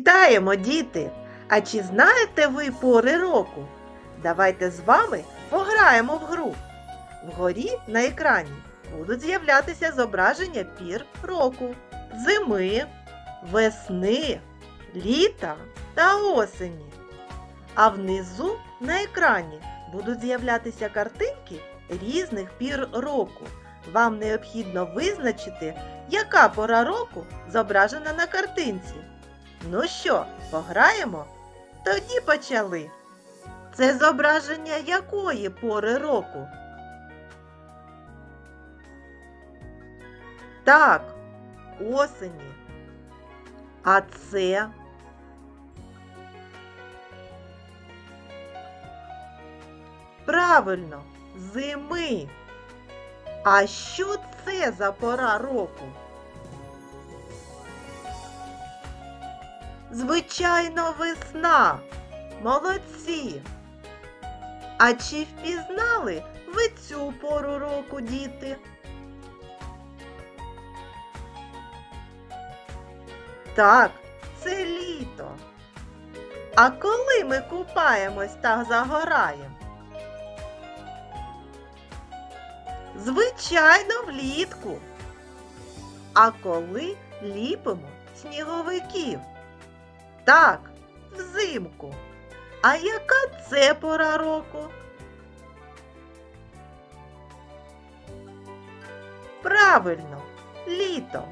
Вітаємо, діти! А чи знаєте ви пори року? Давайте з вами пограємо в гру. Вгорі на екрані будуть з'являтися зображення пір року, зими, весни, літа та осені. А внизу на екрані будуть з'являтися картинки різних пір року. Вам необхідно визначити, яка пора року зображена на картинці. Ну що, пограємо? Тоді почали. Це зображення якої пори року? Так, осені. А це правильно, зими. А що це за пора року? Звичайно, весна. Молодці. А чи впізнали ви цю пору року, діти? Так, це літо. А коли ми купаємось та загораємо? Звичайно, влітку. А коли ліпимо сніговиків? Так, взимку. А яка це пора року? Правильно, літо.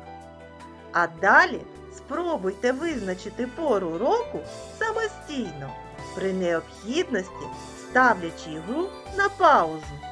А далі спробуйте визначити пору року самостійно, при необхідності ставлячи гру на паузу.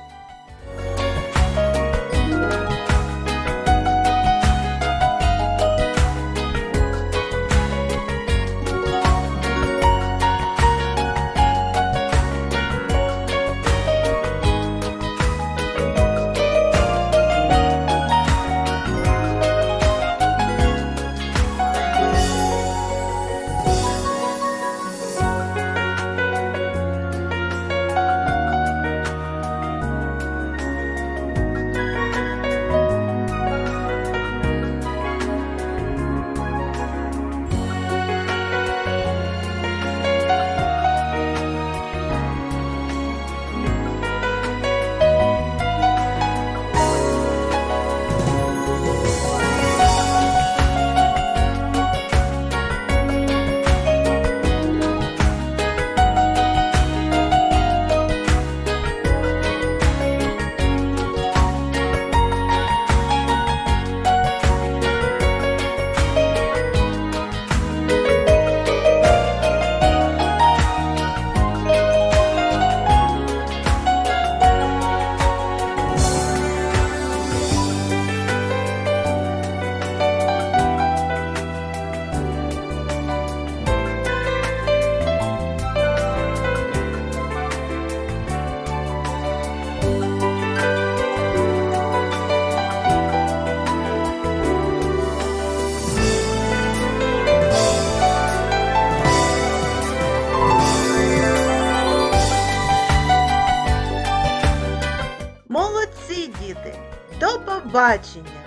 До побачення!